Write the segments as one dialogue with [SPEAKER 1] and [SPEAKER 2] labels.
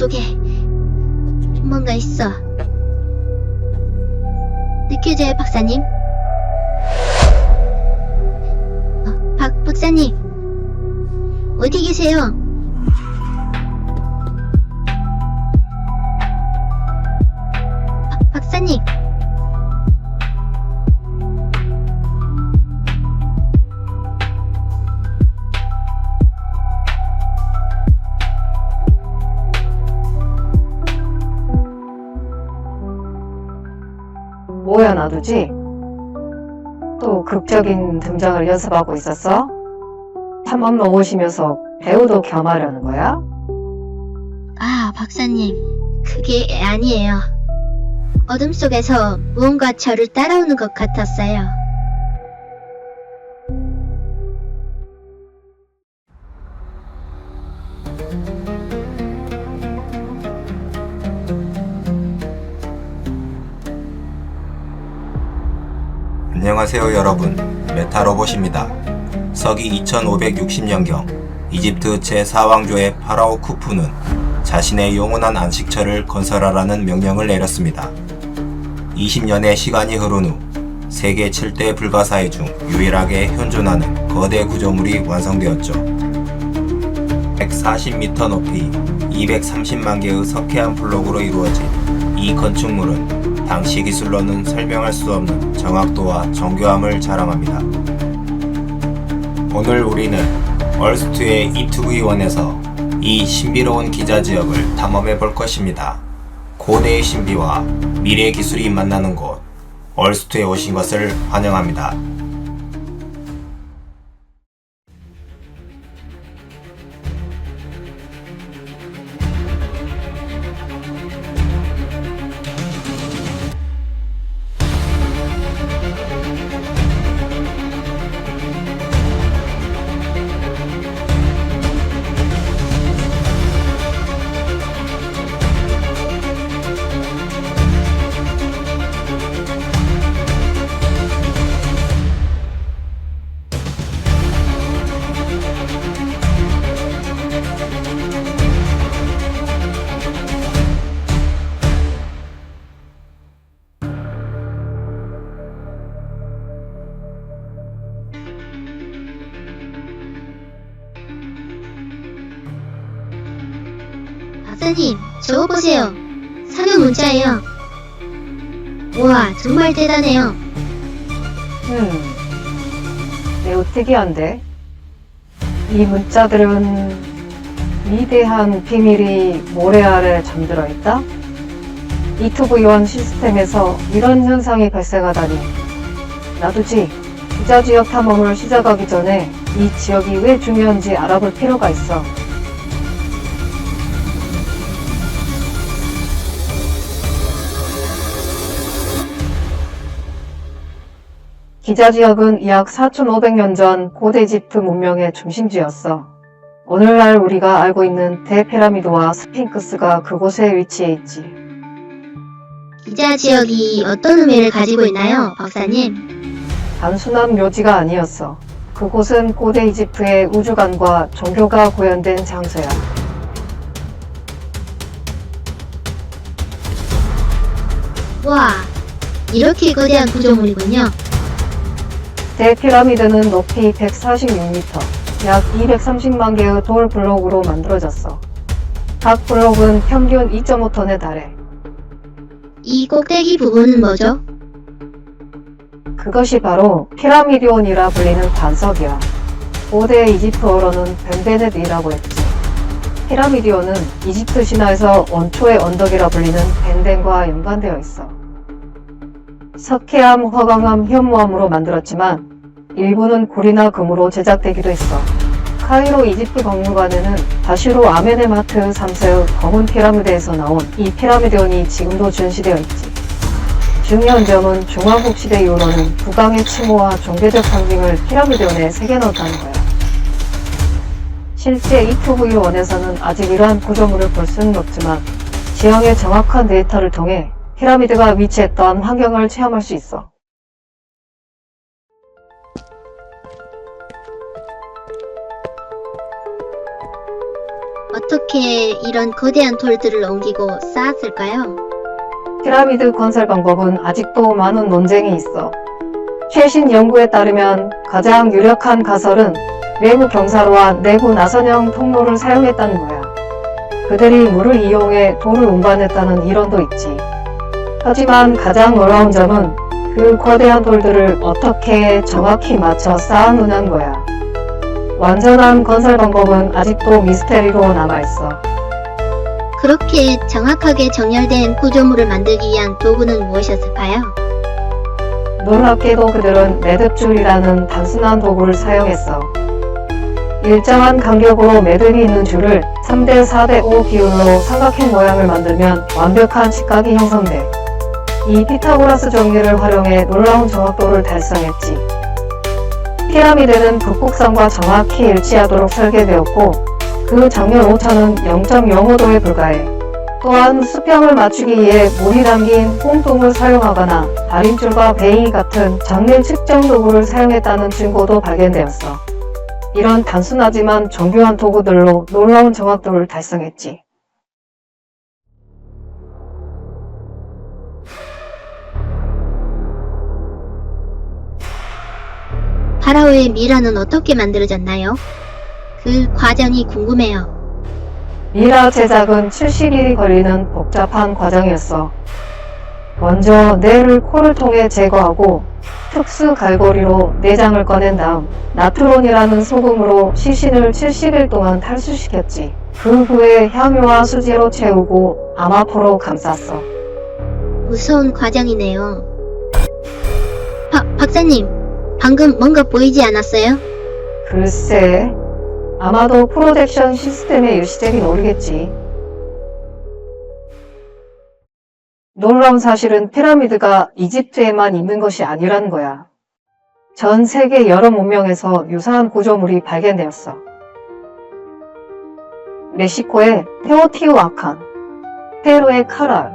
[SPEAKER 1] 속에 뭔가 있어. 느껴져요, 박사님? 어, 박 박사님, 어디 계세요?
[SPEAKER 2] 뭐야 놔두지? 또 극적인 등장을 연습하고 있었어? 탐험로 오시면서 배우도 겸하려는 거야?
[SPEAKER 1] 아, 박사님, 그게 아니에요. 어둠 속에서 무언가 저를 따라오는 것 같았어요.
[SPEAKER 3] 안녕하세요 여러분 메타로봇입니다. 서기 2560년경 이집트 제4왕조의 파라오 쿠푸는 자신의 영원한 안식처를 건설하라는 명령을 내렸습니다. 20년의 시간이 흐른 후 세계 7대 불가사의 중 유일하게 현존하는 거대 구조물이 완성되었죠. 140m 높이 230만 개의 석회암 블록으로 이루어진 이 건축물은 당시 기술로는 설명할 수 없는 정확도와 정교함을 자랑합니다. 오늘 우리는 얼스트의 이투브이원에서 이 신비로운 기자 지역을 탐험해 볼 것입니다. 고대의 신비와 미래 기술이 만나는 곳, 얼스트에 오신 것을 환영합니다.
[SPEAKER 1] 문자예요. 우와, 정말 대단해요.
[SPEAKER 2] 음, 매우 특이한데? 이 문자들은 위대한 비밀이 모래 아래 잠들어 있다? 이투브 요원 시스템에서 이런 현상이 발생하다니. 놔두지. 기자 지역 탐험을 시작하기 전에 이 지역이 왜 중요한지 알아볼 필요가 있어. 기자 지역은 약 4,500년 전 고대 이집트 문명의 중심지였어. 오늘날 우리가 알고 있는 대피라미드와 스핑크스가 그곳에 위치해 있지.
[SPEAKER 1] 기자 지역이 어떤 의미를 가지고 있나요, 박사님?
[SPEAKER 2] 단순한 묘지가 아니었어. 그곳은 고대 이집트의 우주관과 종교가 구현된 장소야.
[SPEAKER 1] 와, 이렇게 거대한 구조물이군요.
[SPEAKER 2] 대피라미드는 높이 146m, 약 230만 개의 돌 블록으로 만들어졌어. 각 블록은 평균 2.5톤에 달해.
[SPEAKER 1] 이 꼭대기 부분은 뭐죠?
[SPEAKER 2] 그것이 바로 피라미디온이라 불리는 반석이야. 고대 이집트어로는 벤베넷이라고 했지. 피라미디온은 이집트 신화에서 원초의 언덕이라 불리는 벤덴과 연관되어 있어. 석회암, 화강암, 현무암으로 만들었지만 일부는 구리나 금으로 제작되기도 했어. 카이로 이집트 박물관에는 다시로 아메네마트 3세의 검은 피라미드에서 나온 이 피라미디온이 지금도 전시되어 있지. 중요한 점은 중화국 시대 이후로는 국왕의 칭호와 종교적 상징을 피라미드원에 새겨넣었다는 거야. 실제 이투브이 원에서는 아직 이러한 구조물을 볼 수는 없지만 지형의 정확한 데이터를 통해 피라미드가 위치했던 환경을 체험할 수 있어.
[SPEAKER 1] 어떻게 이런 거대한 돌들을 옮기고 쌓았을까요?
[SPEAKER 2] 피라미드 건설 방법은 아직도 많은 논쟁이 있어. 최신 연구에 따르면 가장 유력한 가설은 외부 경사로와 내부 나선형 통로를 사용했다는 거야. 그들이 물을 이용해 돌을 운반했다는 이론도 있지. 하지만 가장 놀라운 점은 그 거대한 돌들을 어떻게 정확히 맞춰 쌓아놓는 거야. 완전한 건설 방법은 아직도 미스테리로 남아있어.
[SPEAKER 1] 그렇게 정확하게 정렬된 구조물을 만들기 위한 도구는 무엇이었을까요?
[SPEAKER 2] 놀랍게도 그들은 매듭줄이라는 단순한 도구를 사용했어. 일정한 간격으로 매듭이 있는 줄을 3대 4대 5 비율로 삼각형 모양을 만들면 완벽한 직각이 형성돼. 이 피타고라스 정리를 활용해 놀라운 정확도를 달성했지. 피라미드는 북극성과 정확히 일치하도록 설계되었고, 그 정면 오차는 0.05도에 불과해. 또한 수평을 맞추기 위해 물이 담긴 홍통을 사용하거나 다림줄과 베이 같은 정밀 측정 도구를 사용했다는 증거도 발견되었어. 이런 단순하지만 정교한 도구들로 놀라운 정확도를 달성했지.
[SPEAKER 1] 파라오의 미라는 어떻게 만들어졌나요? 그 과정이 궁금해요.
[SPEAKER 2] 미라 제작은 70일이 걸리는 복잡한 과정이었어. 먼저 뇌를 코를 통해 제거하고 특수 갈고리로 내장을 꺼낸 다음 나트론이라는 소금으로 시신을 70일 동안 탈수시켰지. 그 후에 향유와 수지로 채우고 아마포로 감쌌어.
[SPEAKER 1] 무서운 과정이네요. 박, 박사님, 방금 뭔가 보이지 않았어요?
[SPEAKER 2] 글쎄, 아마도 프로젝션 시스템의 유시책이 오르겠지. 놀라운 사실은 피라미드가 이집트에만 있는 것이 아니라는 거야. 전 세계 여러 문명에서 유사한 구조물이 발견되었어. 멕시코의 테오티우아칸, 페루의 카랄,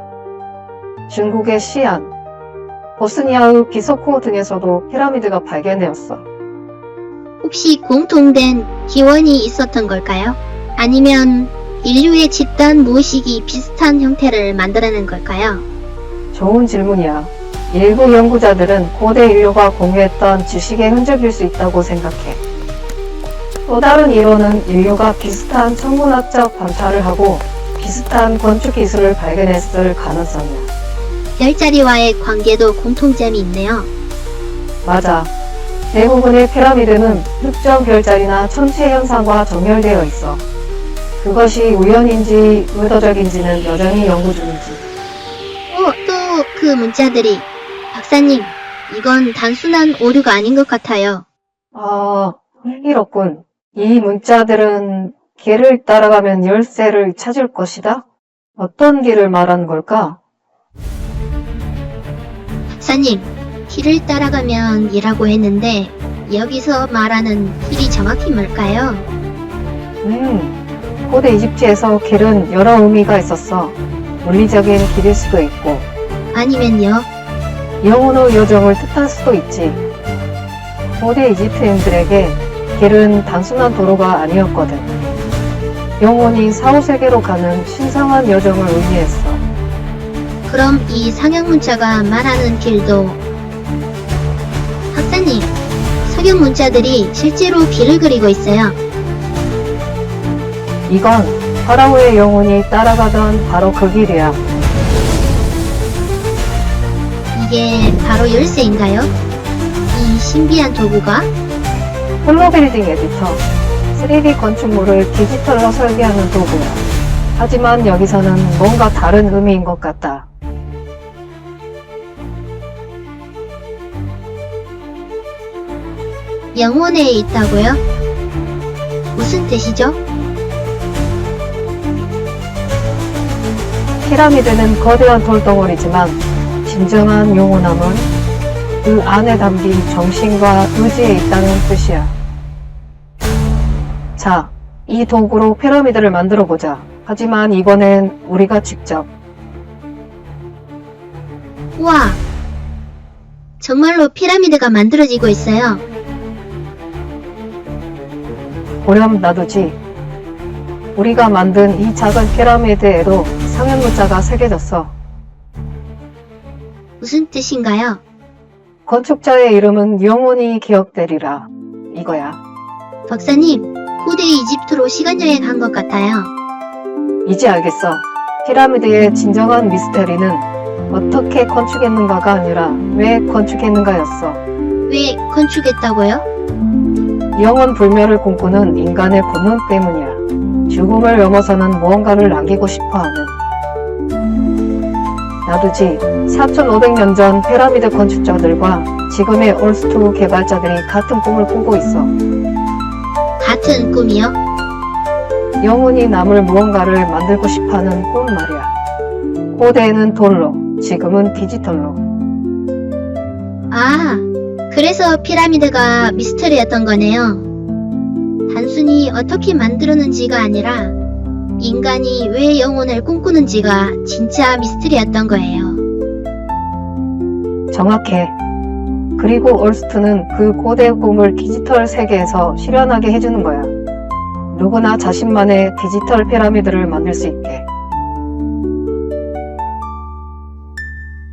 [SPEAKER 2] 중국의 시안, 보스니아의 비소코 등에서도 피라미드가 발견되었어.
[SPEAKER 1] 혹시 공통된 기원이 있었던 걸까요? 아니면 인류의 집단 무의식이 비슷한 형태를 만들어낸 걸까요?
[SPEAKER 2] 좋은 질문이야. 일부 연구자들은 고대 인류가 공유했던 지식의 흔적일 수 있다고 생각해. 또 다른 이론은 인류가 비슷한 천문학적 관찰을 하고 비슷한 건축 기술을 발견했을 가능성이야.
[SPEAKER 1] 별자리와의 관계도 공통점이 있네요.
[SPEAKER 2] 맞아. 대부분의 피라미드는 특정 별자리나 천체 현상과 정렬되어 있어. 그것이 우연인지 의도적인지는 여전히 연구 중이지.
[SPEAKER 1] 어, 또그 문자들이. 박사님, 이건 단순한 오류가 아닌 것 같아요.
[SPEAKER 2] 아, 흥미롭군. 이 문자들은 길을 따라가면 열쇠를 찾을 것이다? 어떤 길을 말하는 걸까?
[SPEAKER 1] 박사님, 길을 따라가면 이라고 했는데, 여기서 말하는 길이 정확히 뭘까요?
[SPEAKER 2] 음, 고대 이집트에서 길은 여러 의미가 있었어. 물리적인 길일 수도 있고,
[SPEAKER 1] 아니면요,
[SPEAKER 2] 영혼의 요정을 뜻할 수도 있지. 고대 이집트인들에게 길은 단순한 도로가 아니었거든. 영혼이 사후세계로 가는 신성한 여정을 의미했어.
[SPEAKER 1] 그럼 이 상형 문자가 말하는 길도 박사님, 석영 문자들이 실제로 길을 그리고 있어요.
[SPEAKER 2] 이건 파라오의 영혼이 따라가던 바로 그 길이야.
[SPEAKER 1] 이게 바로 열쇠인가요? 이 신비한 도구가?
[SPEAKER 2] 홀로빌딩 에디터, 3D 건축물을 디지털로 설계하는 도구야. 하지만 여기서는 뭔가 다른 의미인 것 같다.
[SPEAKER 1] 영혼에 있다고요? 무슨 뜻이죠?
[SPEAKER 2] 피라미드는 거대한 돌덩어리지만 진정한 영혼함은 그 안에 담긴 정신과 의지에 있다는 뜻이야. 자, 이 도구로 피라미드를 만들어 보자. 하지만 이번엔 우리가 직접
[SPEAKER 1] 우와! 정말로 피라미드가 만들어지고 있어요.
[SPEAKER 2] 보렴 놔두지. 우리가 만든 이 작은 피라미드에도 상형 문자가 새겨졌어.
[SPEAKER 1] 무슨 뜻인가요?
[SPEAKER 2] 건축자의 이름은 영원히 기억되리라. 이거야.
[SPEAKER 1] 박사님, 고대 이집트로 시간여행 한 것 같아요.
[SPEAKER 2] 이제 알겠어. 피라미드의 진정한 미스테리는 어떻게 건축했는가가 아니라 왜 건축했는가였어.
[SPEAKER 1] 왜 건축했다고요?
[SPEAKER 2] 영원 불멸을 꿈꾸는 인간의 본능 때문이야. 죽음을 넘어서는 무언가를 남기고 싶어 하는. 나두지 4,500년 전 피라미드 건축자들과 지금의 올스투 개발자들이 같은 꿈을 꾸고 있어.
[SPEAKER 1] 같은 꿈이요?
[SPEAKER 2] 영원히 남을 무언가를 만들고 싶어 하는 꿈 말이야. 고대에는 돌로, 지금은 디지털로.
[SPEAKER 1] 아, 그래서 피라미드가 미스터리였던 거네요. 단순히 어떻게 만들었는지가 아니라 인간이 왜 영혼을 꿈꾸는지가 진짜 미스터리였던 거예요.
[SPEAKER 2] 정확해. 그리고 올스투는 그 고대 꿈을 디지털 세계에서 실현하게 해주는 거야. 누구나 자신만의 디지털 피라미드를 만들 수 있게.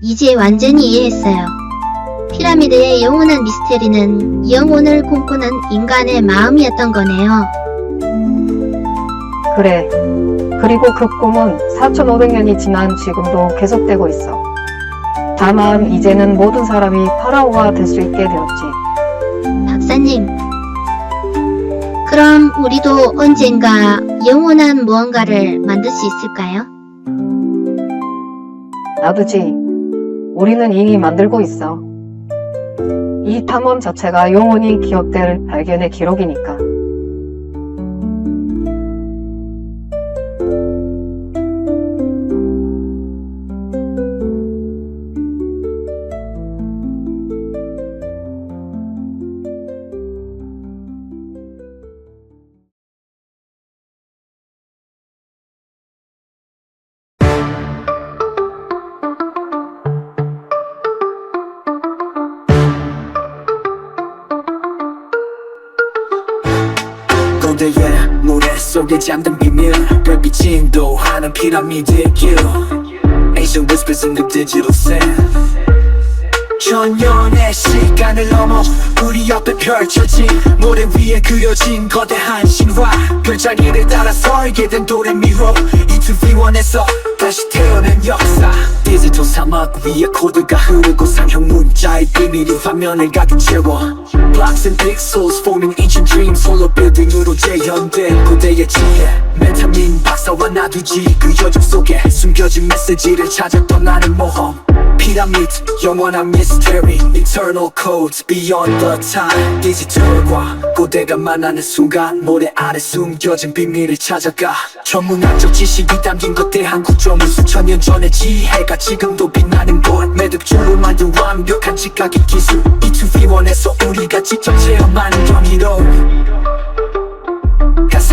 [SPEAKER 1] 이제 완전히 이해했어요. 피라미드의 영원한 미스테리는 영혼을 꿈꾸는 인간의 마음이었던 거네요.
[SPEAKER 2] 그래. 그리고 그 꿈은 4,500년이 지난 지금도 계속되고 있어. 다만 이제는 모든 사람이 파라오가 될 수 있게 되었지.
[SPEAKER 1] 박사님. 그럼 우리도 언젠가 영원한 무언가를 만들 수 있을까요?
[SPEAKER 2] 나두지. 우리는 이미 만들고 있어. 이 탐험 자체가 영원히 기억될 발견의 기록이니까.
[SPEAKER 4] 잠든 비밀 별빛이 인도하는 피라미드의 길? Ancient whispers in the digital sand 천년의 시간을 넘어 우리 옆에 펼쳐진 모래 위에 그려진 거대한 신화. 별자리를 따라 설계된 도레미호 E2V1에서 다시 태어난 역사. 디지털 사막 위에 코드가 흐르고 상형 문자의 비밀이 화면을 가득 채워. Blocks and pixels forming ancient dreams 홀로 빌딩으로 재현된 고대의 지혜 메타민 박사와 나두지. 그 여정 속에 숨겨진 메시지를 찾아 떠나는 모험 피라미드 영원한 미스테리 Eternal codes beyond the time. 디지털과 고대가 만나는 순간 모래 아래 숨겨진 비밀을 찾아가. 천문학적 지식이 담긴 거대한 구조물 수천 년 전의 지혜가 지금도 빛나는 곳. 매듭줄로 만든 완벽한 직각의 기술 E2V1에서 우리가 직접 체험하는 경이로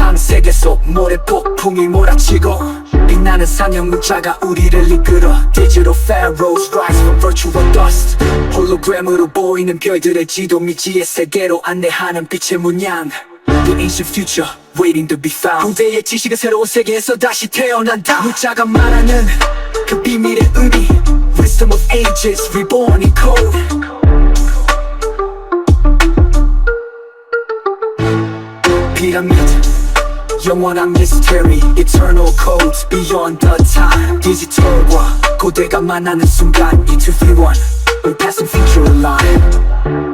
[SPEAKER 4] 가상 세계 속 모래 폭풍이 몰아치고 빛나는 산형 문자가 우리를 이끌어 Digital pharaohs rise from virtual dust. 홀로그램으로 보이는 별들의 지도 미지의 세계로 안내하는 빛의 문양. The ancient future waiting to be found. 고대의 지식은 새로운 세계에서 다시 태어난다. 문자가 말하는 그 비밀의 의미. Wisdom of ages reborn in code. 피라미드 영원한 미스테리 Eternal codes beyond the time 디지털과 고대가 만나는 순간 E2V1 We're passing future line